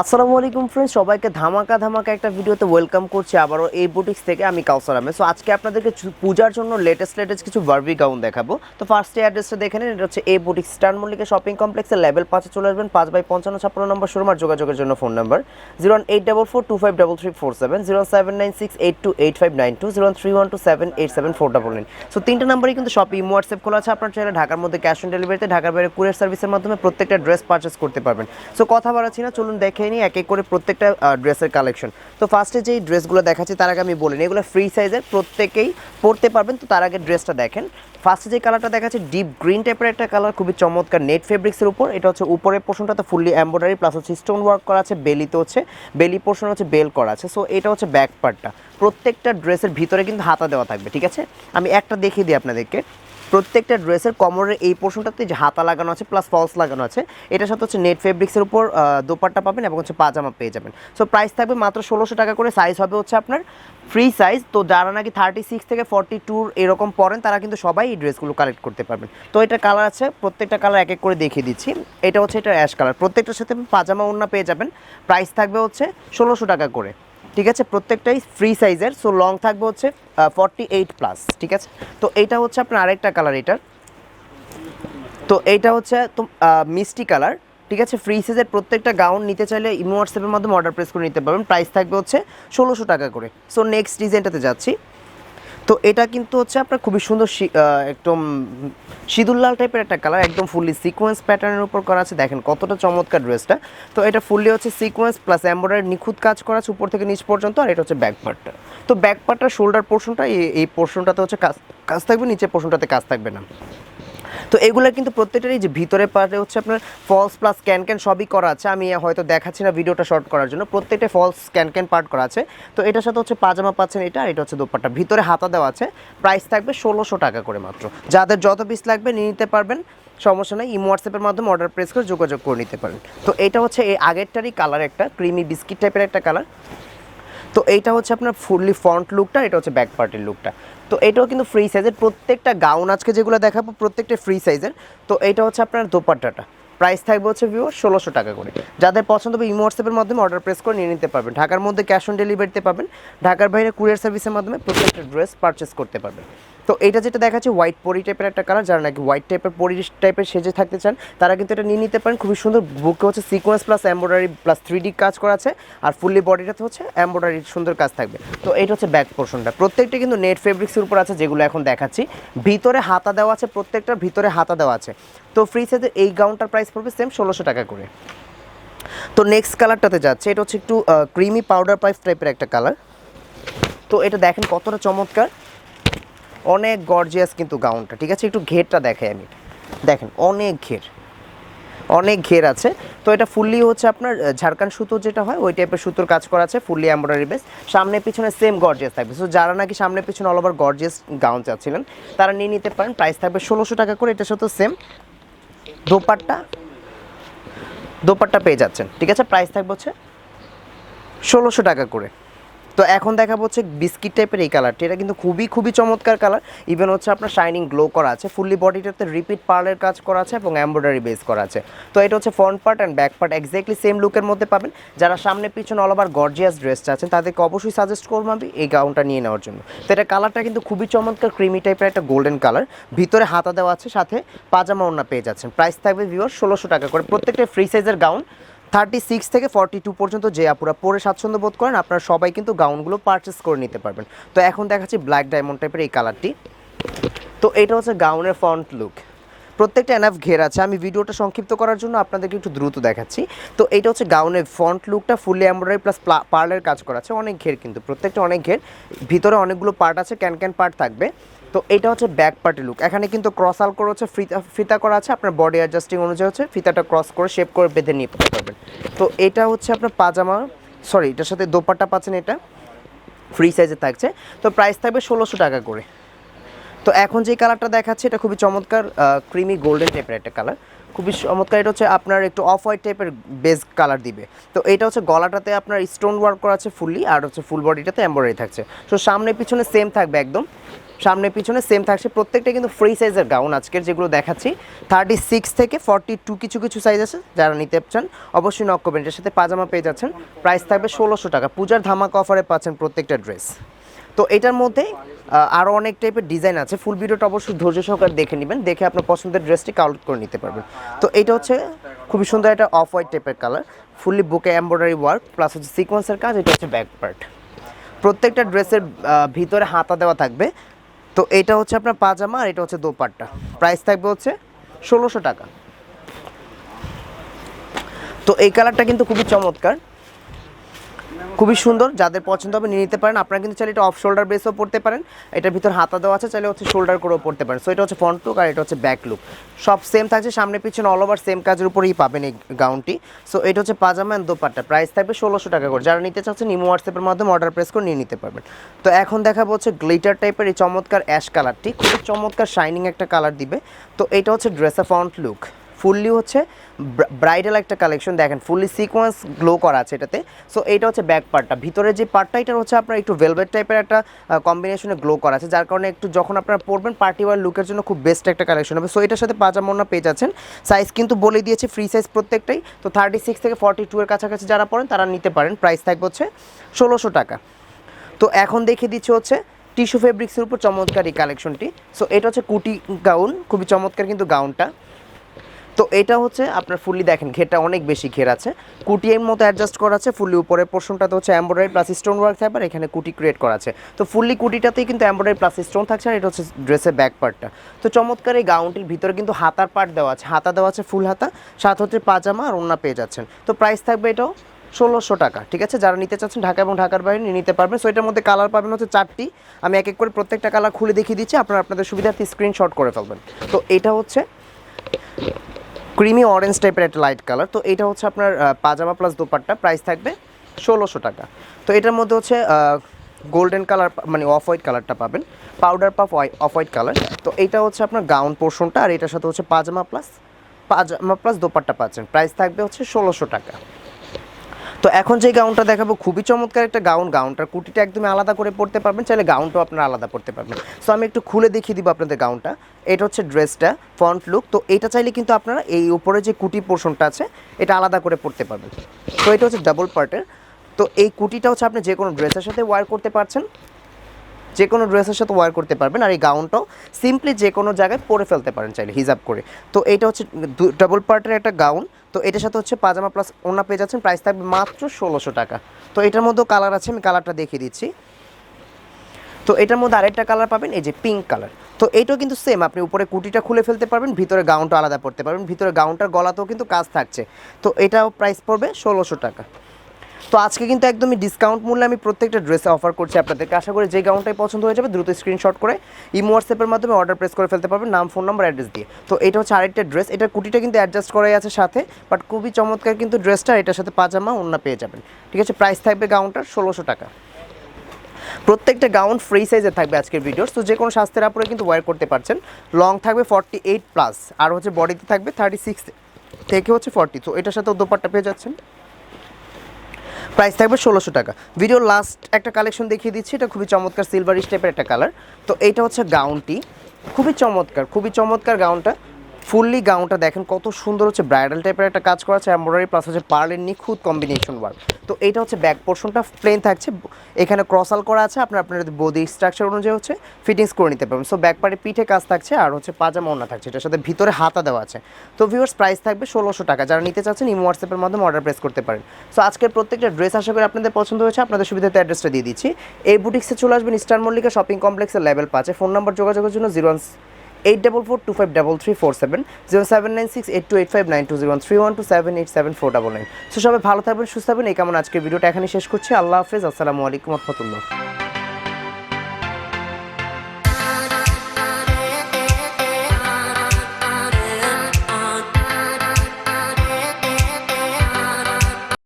আসসালামু আলাইকুম ফ্রেন্ডস সবাইকে ধামাকা ধামাকা একটা ভিডিওতে ওয়েলকাম করছি আবারও এই বুটিক্স থেকে আমি কাউসার সো আজকে আপনাদেরকে পূজার জন্য লেটেস্ট লেটেস্ট কিছু বার্বি গাউন দেখাবো। তো ফার্স্টে অ্যাড্রেসটা দেখে নিন, এটা হচ্ছে এই বুটিক্স স্টার মল্লিকা শপিং কমপ্লেক্সের লেভেল পাঁচে চলে আসবেন, পাঁচ বাই পঞ্চান্ন, ছাপ্পান্ন নম্বর শোরুম যোগাযোগের জন্য phone number zero one eight double four two five double three four seven zero seven nine six eight two eight five nine two zero three one two seven eight seven four double nine so তিনটা নাম্বারই কিন্তু shopping WhatsApp খোলা আছে আপনার চাইলে ঢাকার মধ্যে cash on ডেলিভারিতে ঢাকার বাইরে কুরিয়ার সার্ভিসের মাধ্যমে প্রত্যেকটা ড্রেস পারচেস করতে পারবেন। সো কথা বাড়াচ্ছি না, চলুন দেখে নিই এক এক করে প্রত্যেকটা ড্রেসের কালেকশন তো ফার্স্টে যেই ড্রেসগুলো দেখাচ্ছি, তার আগে আমি বলি এগুলো ফ্রি সাইজের প্রত্যেকেই পরতে পারবেন। তো তার আগে ড্রেসটা দেখেন। ফার্স্টে যে কালারটা দেখাচ্ছে ডিপ গ্রিন টাইপের একটা কালার খুবই চমৎকার নেট ফেব্রিক্সের উপর। এটা হচ্ছে উপরের পোর্শনটা তো ফুললি এম্ব্রয়ডারি প্লাস হচ্ছে স্টোন ওয়ার্ক করা আছে, বেলিতে হচ্ছে, বেলি পোর্শন হচ্ছে বেল করা আছে। সো এটা হচ্ছে ব্যাক পার্টটা প্রত্যেকটা ড্রেসের ভিতরে কিন্তু হাতা দেওয়া থাকবে, ঠিক আছে? আমি একটা দেখিয়ে দিই আপনাদেরকে। প্রত্যেকটা ড্রেসের কমরের এই পোর্শনটাতে যে হাতা লাগানো আছে প্লাস ফলস লাগানো আছে, এটার সাথে হচ্ছে নেট ফেব্রিক্সের উপর দোপাট্টা পাবেন এবং হচ্ছে পাজামা পেয়ে যাবেন। সো প্রাইস থাকবে মাত্র ষোলোশো টাকা করে সাইজ হবে হচ্ছে আপনার ফ্রি সাইজ তো যারা নাকি থার্টি সিক্স থেকে ফর্টি টুর এরকম পরেন, তারা কিন্তু সবাই এই ড্রেসগুলো কালেক্ট করতে পারবেন। তো এটা কালার আছে, প্রত্যেকটা কালার এক এক করে দেখিয়ে দিচ্ছি। এটা হচ্ছে এটা অ্যাশ কালার প্রত্যেকটার সাথে পাজামা ওড়না পেয়ে যাবেন। প্রাইস থাকবে হচ্ছে ষোলোশো টাকা করে। ঠিক আছে? প্রত্যেকটাই ফ্রি সাইজের সো লং থাকবে হচ্ছে ফর্টি এইট প্লাস ঠিক আছে? তো এইটা হচ্ছে আপনার আরেকটা কালার এটার। তো এইটা হচ্ছে মিষ্টি কালার ঠিক আছে? ফ্রি সাইজের প্রত্যেকটা গাউন নিতে চাইলে ইমো হোয়াটসঅ্যাপের মাধ্যমে অর্ডার প্রেস করে নিতে পারবেন। প্রাইস থাকবে হচ্ছে ষোলোশো টাকা করে। সো নেক্সট ডিজাইনটাতে যাচ্ছি। তো এটা কিন্তু হচ্ছে আপনার খুবই সুন্দর একদম সিঁদুর লাল টাইপের একটা কালার একদম ফুললি সিকোয়েন্স প্যাটার্নের উপর করা আছে। দেখেন কতটা চমৎকার ড্রেসটা। তো এটা ফুললি হচ্ছে সিকোয়েন্স প্লাস এম্ব্রয়ডারি নিখুঁত কাজ করা আছে উপর থেকে নিচ পর্যন্ত, আর এটা হচ্ছে ব্যাক পার্টটা তো ব্যাক পার্টটা শোল্ডার পোর্শনটা এই পোর্শনটাতে হচ্ছে কাজ কাজ থাকবে, নিচের পোর্শনটাতে কাজ থাকবে না। তো এগুলো কিন্তু প্রত্যেকটারই যে ভিতরে পার্টে হচ্ছে আপনার ফলস প্লাস ক্যান ক্যান সবই করা আছে। আমি হয়তো দেখাচ্ছি না ভিডিওটা শর্ট করার জন্য। প্রত্যেকটা ফলস ক্যান ক্যান পার্ট করা আছে। তো এটার সাথে হচ্ছে পাজামা পাচ্ছেন এটা আর এটা হচ্ছে দোপাট্টা। ভিতরে হাতা দেওয়া আছে। প্রাইস থাকবে ষোলোশো টাকা করে মাত্র। যাদের যত পিস লাগবে নিয়ে নিতে পারবেন। সমস্যা নেই। ইমো হোয়াটসঅ্যাপের মাধ্যমে অর্ডার প্রেস করে যোগাযোগ করে নিতে পারেন। তো এটা হচ্ছে এই আগেরটারই কালার একটা ক্রিমি বিস্কিট টাইপের একটা কালার তো এইটা হচ্ছে আপনার ফুললি ফ্রন্ট লুকটা, এটা হচ্ছে ব্যাক পার্টির লুকটা। তো এটাও কিন্তু ফ্রি সাইজের প্রত্যেকটা গাউন আজকে যেগুলো দেখাবো প্রত্যেকটা ফ্রি সাইজের তো এটা হচ্ছে আপনার দোপাট্টাটা। প্রাইস থাকবে হচ্ছে ভিউ ষোলোশো টাকা করে। যাদের পছন্দ হবে ইমো হোয়াটসঅ্যাপের মাধ্যমে অর্ডার প্রেস করে নিয়ে নিতে পারবেন। ঢাকার মধ্যে ক্যাশ অন ডেলিভারিতে পাবেন। ঢাকার বাইরে কুরিয়ার সার্ভিসের মাধ্যমে প্রত্যেকটা ড্রেস পারচেস করতে পারবেন। তো এটা যেটা দেখাচ্ছে হোয়াইট পরি টাইপের একটা কালার যারা নাকি হোয়াইট টাইপের পরি টাইপের সেজে থাকতে চান, তারা কিন্তু এটা নিয়ে নিতে পারেন। খুবই সুন্দর বুকে হচ্ছে sequence plus embroidery plus three কাজ করা আছে, আর ফুললি বডিটাতে হচ্ছে এম্ব্রয়ডারি সুন্দর কাজ থাকবে। তো এটা হচ্ছে ব্যাক পোর্শনটা প্রত্যেকটা কিন্তু নেট ফেব্রিক্সের উপর আছে যেগুলো এখন দেখাচ্ছি। ভিতরে হাতা দেওয়া আছে, প্রত্যেকটার ভিতরে হাতা দেওয়া আছে। তো ফ্রি সাইজে এই গাউনটার প্রাইস পড়বে সেম ষোলোশো টাকা করে। তো নেক্সট কালারটাতে যাচ্ছে, এটা হচ্ছে একটু ক্রিমি পাউডার পাইপ টাইপের একটা কালার তো এটা দেখেন কতটা চমৎকার। অনেক গর্জিয়াস কিন্তু গাউনটা ঠিক আছে? একটু ঘেরটা দেখাই আমি। দেখেন, অনেক ঘের। অনেক ঘের আছে। তো এটা ফুললি হচ্ছে আপনার ঝাড়খান্ড সুতো যেটা হয়, ওই টাইপের সুতোর কাজ করা আছে ফুললি এমব্রয়ডারি বেস সামনে পিছনে সেম গর্জিয়াস থাকবে। সো যারা নাকি সামনে পিছনে অল ওভার গর্জিয়াস গাউন চাচ্ছিলেন, তারা নিয়ে নিতে পারেন। প্রাইস থাকবে ষোলোশো টাকা করে, এটার সাথে সেম দোপাট্টা দোপাট্টা পেয়ে যাচ্ছেন, ঠিক আছে? প্রাইস থাকবে হচ্ছে ষোলোশো টাকা করে। তো এখন দেখাবো হচ্ছে বিস্কিট টাইপের এই কালারটি এটা কিন্তু খুবই খুবই চমৎকার কালার ইভেন হচ্ছে আপনার শাইনিং গ্লো করা আছে। ফুললি বডিটাতে রিপিট পার্লের কাজ করা আছে এবং এমব্রয়ডারি বেস করা আছে। তো এটা হচ্ছে front part and back part exactly same লুকের মধ্যে পাবেন। যারা সামনে, পিছনে অল ওভার গর্জিয়াস ড্রেসটা আছেন, তাদেরকে অবশ্যই সাজেস্ট করব আমি এই গাউনটা নিয়ে নেওয়ার জন্য। তো এটা কালারটা কিন্তু খুবই চমৎকার ক্রিমি টাইপের একটা গোল্ডেন কালার ভিতরে হাতা দেওয়া আছে, সাথে পাজামা ওড়না পেয়ে যাচ্ছেন। প্রাইস থাকবে ভিওর ষোলোশো টাকা করে। প্রত্যেকটা ফ্রি সাইজের গাউন থার্টি সিক্স থেকে ফর্টি টু পর্যন্ত যে আপুরা পরে স্বাচ্ছন্দ্য বোধ করেন, আপনারা সবাই কিন্তু গাউনগুলো পারচেস করে নিতে পারবেন। তো এখন দেখাচ্ছি ব্ল্যাক ডায়মন্ড টাইপের এই কালারটি তো এটা হচ্ছে গাউনের ফ্রন্ট লুক প্রত্যেকটা এনাফ ঘের আছে। আমি ভিডিওটা সংক্ষিপ্ত করার জন্য আপনাদেরকে একটু দ্রুত দেখাচ্ছি। তো এটা হচ্ছে গাউনের ফ্রন্ট লুকটা ফুললি এমব্রয়ডারি প্লাস পার্লের কাজ করা আছে। অনেক ঘের কিন্তু, প্রত্যেকটা অনেক ঘের। ভিতরে অনেকগুলো পার্ট আছে ক্যান ক্যান পার্ট থাকবে। তো এটা হচ্ছে ব্যাক পার্টি লুক এখানে কিন্তু ক্রস আল করে হচ্ছে, ফিতা ফিতা করা আছে, আপনার বডি অ্যাডজাস্টিং অনুযায়ী হচ্ছে, ফিতাটা ক্রস করে শেপ করে বেঁধে নিয়ে পড়তে পারবেন। তো এটা হচ্ছে আপনার পাজামা সরি এটার সাথে দোপাট্টা পাচ্ছেন এটা ফ্রি সাইজে থাকছে। তো প্রাইস থাকবে ষোলোশো টাকা করে। তো এখন যে কালারটা দেখাচ্ছে, এটা খুবই চমৎকার ক্রিমি গোল্ডেন টাইপের একটা কালার খুবই চমৎকার, এটা হচ্ছে আপনার একটু অফ হোয়াইট টাইপের বেস কালার দিবে। তো এটা হচ্ছে গলাটাতে আপনার স্টোন ওয়ার্ক করা আছে ফুললি আর হচ্ছে ফুল বডিটাতে এম্বয়ডারি থাকছে। তো সামনে পিছনে সেম থাকবে একদম। সামনে পিছনে সেম থাকছে। প্রত্যেকটা কিন্তু ফ্রি সাইজের গাউন আজকের যেগুলো দেখাচ্ছি থার্টি সিক্স থেকে ফর্টি টু কিছু কিছু সাইজ আছে, যারা নিতে চান, অবশ্যই নক করবেন। সাথে পাজামা পেয়ে যাচ্ছেন। প্রাইস থাকবে ষোলোশো টাকা। পূজার ধামাকা অফারে পাচ্ছেন প্রত্যেকটা ড্রেস তো এটার মধ্যে আরও অনেক টাইপের ডিজাইন আছে। ফুল ভিডিওটা অবশ্যই ধৈর্য সহকারে দেখে নেবেন। দেখে আপনার পছন্দের ড্রেসটি কাউন্ট করে নিতে পারবেন। তো এটা হচ্ছে খুবই সুন্দর একটা অফ হোয়াইট টাইপের কালার ফুললি বুকে এমব্রয়ডারি ওয়ার্ক প্লাস হচ্ছে সিকোয়েন্সের কাজ, এটা হচ্ছে ব্যাক পার্ট প্রত্যেকটা ড্রেসের ভিতরে হাতা দেওয়া থাকবে। তো এটা হচ্ছে আপনার পাজামা আর এটা হচ্ছে দোপাট্টা। প্রাইস থাকবে হচ্ছে ষোলোশো টাকা। তো এই কালারটা কিন্তু খুবই চমৎকার। খুবই সুন্দর, যাদের পছন্দ হবে নিয়ে নিতে পারেন। আপনারা কিন্তু চাইলে এটা অফ শোল্ডার বেসও পড়তে পারেন। এটার ভিতর হাতা দেওয়া আছে, চাইলে হচ্ছে শোল্ডার করেও পড়তে পারেন। সো এটা হচ্ছে ফ্রন্ট লুক আর এটা হচ্ছে ব্যাক লুক সব সেম থাকছে, সামনে পিছনে অল ওভার সেম কাজের উপরেই পাবেন এই গাউনটি সো এটা হচ্ছে পাজামা অ্যান্ড দোপাট্টা। প্রাইস থাকবে ষোলোশো টাকা করে। যারা নিতে চাচ্ছেন ইমো হোয়াটসঅ্যাপের মাধ্যমে অর্ডার প্রেস করে নিয়ে নিতে পারবেন। তো, এখন দেখাবো হচ্ছে গ্লিটার টাইপের এই চমৎকার অ্যাশ কালারটি খুবই চমৎকার শাইনিং একটা কালার দিবে। তো, এটা হচ্ছে ড্রেসা ফ্রন্ট লুক ফুললি হচ্ছে ব্রাইডাল একটা কালেকশন দেখেন, ফুললি সিকোয়েন্স গ্লো করা আছে এটাতে। সো এইটা হচ্ছে ব্যাক পার্টটা ভিতরে যে পার্টটা এটা হচ্ছে আপনার একটু ভেলভেট টাইপের একটা কম্বিনেশনে গ্লো করা আছে, যার কারণে একটু যখন আপনারা পরবেন পার্টি ওয়ার লুকের জন্য খুব বেস্ট একটা কালেকশন হবে। সো এটার সাথে পাজামোনা পেয়ে যাচ্ছেন। সাইজ কিন্তু বলে দিয়েছে ফ্রি সাইজ প্রত্যেকটাই। তো থার্টি সিক্স থেকে ফর্টি টু এর কাছাকাছি যারা পড়েন তারা নিতে পারেন। প্রাইস থাকবে হচ্ছে ষোলোশো টাকা। তো, এখন দেখে দিচ্ছে হচ্ছে টিস্যু ফেব্রিক্সের উপর চমৎকার এই কালেকশনটি সো এটা হচ্ছে কুটি গাউন খুবই চমৎকার কিন্তু গাউনটা তো এটা হচ্ছে আপনার ফুললি দেখেন, ঘেরটা অনেক বেশি ঘের আছে। কুটি এর মতো অ্যাডজাস্ট করা আছে, ফুললি উপরের পোর্শনটাতে হচ্ছে এমব্রয়ডারি প্লাস স্টোন ওয়ার্ক থাকবে আর এখানে কুটি ক্রিয়েট করা আছে। তো ফুললি কুটিটাতেই কিন্তু এমব্রয়ডারি প্লাস স্টোন থাকছে আর এটা হচ্ছে ড্রেসের ব্যাক পার্টটা তো চমৎকার এই গাউনটির ভিতরে কিন্তু হাতার পার্ট দেওয়া আছে। হাতা দেওয়া আছে ফুল হাতা, সাথে হচ্ছে পাজামা আর ওন্না পেয়ে যাচ্ছেন। তো প্রাইস থাকবে এটাও ষোলোশো টাকা, ঠিক আছে? যারা নিতে চাচ্ছেন ঢাকা এবং ঢাকার বাইরে নিতে পারবেন। সো এটার মধ্যে কালার পাবেন হচ্ছে চারটি। আমি এক এক করে প্রত্যেকটা কালার খুলে দেখিয়ে দিচ্ছি। আপনারা আপনাদের সুবিধার্থে স্ক্রিনশট করে ফেলবেন। তো এটা হচ্ছে ক্রিমি অরেঞ্জ টাইপের একটা লাইট কালার তো এটা হচ্ছে আপনার পাজামা প্লাস দোপাট্টা। প্রাইস থাকবে ষোলোশো টাকা। তো এটার মধ্যে হচ্ছে গোল্ডেন কালার মানে অফ হোয়াইট কালারটা পাবেন। Powder puff off white colour তো এটা হচ্ছে আপনার গাউন পোর্শনটা আর এটার সাথে হচ্ছে পাজামা প্লাস পাজামা প্লাস দোপাট্টা পাচ্ছেন। প্রাইস থাকবে হচ্ছে ষোলোশো টাকা। তো এখন যে গাউনটা দেখাবো, খুবই চমৎকার একটা গাউন। গাউনটার কুটিটা একদমই আলাদা করে পড়তে পারবেন, চাইলে গাউনটাও আপনারা আলাদা পড়তে পারবেন। সো আমি একটু খুলে দেখিয়ে দিব আপনাদের গাউনটা। এটা হচ্ছে ড্রেসটা ফ্রন্ট লুক তো এটা চাইলে কিন্তু আপনারা এই উপরে যে কুটি পোর্শনটা আছে, এটা আলাদা করে পড়তে পারবেন। তো এটা হচ্ছে ডাবল পার্টের তো এই কুটিটা হচ্ছে আপনি যে কোনো ড্রেসের সাথে ওয়ার করতে পারছেন, যে কোনো ড্রেসের সাথে ওয়ার করতে পারবেন, আর এই গাউনটাও সিম্পলি যে কোনো জায়গায় পরে ফেলতে পারেন চাইলে, হিজাব করে। তো এটা হচ্ছে ডাবল পার্টের একটা গাউন। তো এটার সাথে হচ্ছে পাজামা প্লাস ওনা পেয়ে যাচ্ছেন প্রাইস থাকবে মাত্র ষোলোশো টাকা। তো এটার মধ্যেও কালার আছে, আমি কালারটা দেখিয়ে দিচ্ছি। তো এটার মধ্যে আরেকটা কালার পাবেন, এই যে পিঙ্ক কালার তো এটাও কিন্তু সেম আপনি উপরে কুটিটা খুলে ফেলতে পারবেন, ভিতরে গাউনটা আলাদা পড়তে পারবেন, ভিতরে গাউনটার গলাতেও কিন্তু কাজ থাকছে। তো এটাও প্রাইস পড়বে ষোলোশো টাকা। তো আজকে কিন্তু একদমই ডিসকাউন্ট মূল্যে আমি প্রত্যেকটা ড্রেসে অফার করছি আপনাদেরকে। আশা করি যে গাউনটাই পছন্দ হয়ে যাবে, দ্রুত স্ক্রিনশট করে ইমো হোয়াটসঅ্যাপের মাধ্যমে অর্ডার প্রেস করে ফেলতে পারবেন। নাম ফোন নাম্বার অ্যাড্রেস দিয়ে। তো এটা হচ্ছে আরেকটা ড্রেস এটার কুটিটা কিন্তু অ্যাডজাস্ট করাই আছে সাথে বাট খুবই চমৎকার কিন্তু ড্রেসটা এটার সাথে পাজামা অন্য পেয়ে যাবেন। ঠিক আছে প্রাইস থাকবে গাউনটার ষোলোশো টাকা। প্রত্যেকটা গাউন ফ্রি সাইজে থাকবে আজকের ভিডিওর তো যে কোনো স্বাস্থ্যের আপরে কিন্তু ওয়্যার করতে পারছেন। লং থাকবে ফর্টি এইট প্লাস আর হচ্ছে বডিতে থাকবে থার্টি সিক্স থেকে হচ্ছে ফর্টি তো এটার সাথে দোপাট্টা পেয়ে যাচ্ছেন। প্রাইস থাকবে ষোলোশো টাকা। ভিডিও লাস্ট একটা কালেকশন দেখিয়ে দিচ্ছি, এটা খুবই চমৎকার সিলভার স্টেপের একটা কালার তো এইটা হচ্ছে গাউনটি খুবই চমৎকার খুবই চমৎকার গাউনটা ফুললি গাউনটা দেখেন কত সুন্দর হচ্ছে ব্রাইডাল টাইপের একটা কাজ করা আছে এমব্রয়ডারি প্লাস হচ্ছে পার্লের নিখুঁত কম্বিনেশন ওয়ার্ক তো এটা হচ্ছে ব্যাক পোর্শনটা প্লেন থাকছে, এখানে ক্রসাল করা আছে, আপনার আপনার বডি স্ট্রাকচার অনুযায়ী হচ্ছে ফিটিংস করে নিতে পারবেন। সো ব্যাক পার্টে পিঠে কাজ থাকছে আর হচ্ছে পাজামা ওনা থাকছে, এটার সাথে ভিতরে হাতা দেওয়া আছে। তো ভিউয়ার্স প্রাইস থাকবে ষোলোশো টাকা। যারা নিতে চাচ্ছেন, ইমো হোয়াটসঅ্যাপের মাধ্যমে অর্ডার প্রেস করতে পারেন। সো আজকের প্রত্যেকটা ড্রেস আশা করি আপনাদের পছন্দ হয়েছে, আপনাদের সুবিধাতে অ্যাড্রেসটা দিয়ে দিচ্ছি। এই বুটিক্সে চলে আসবেন স্টার মল্লিকা শপিং কমপ্লেক্সের লেভেল পাঁচে। ফোন নাম্বার যোগাযোগের জন্য zero eight double four two five double three four seven zero seven nine six eight two eight five nine two zero three one two seven eight seven four double nine so সবাই ভালো থাকবেন, সুস্থ থাকবেন, এই কেমন আজকের ভিডিওটা এখানে শেষ করছি। আল্লাহ হাফেজ, আসসালামু আলাইকুম রহমতুল্লাহ।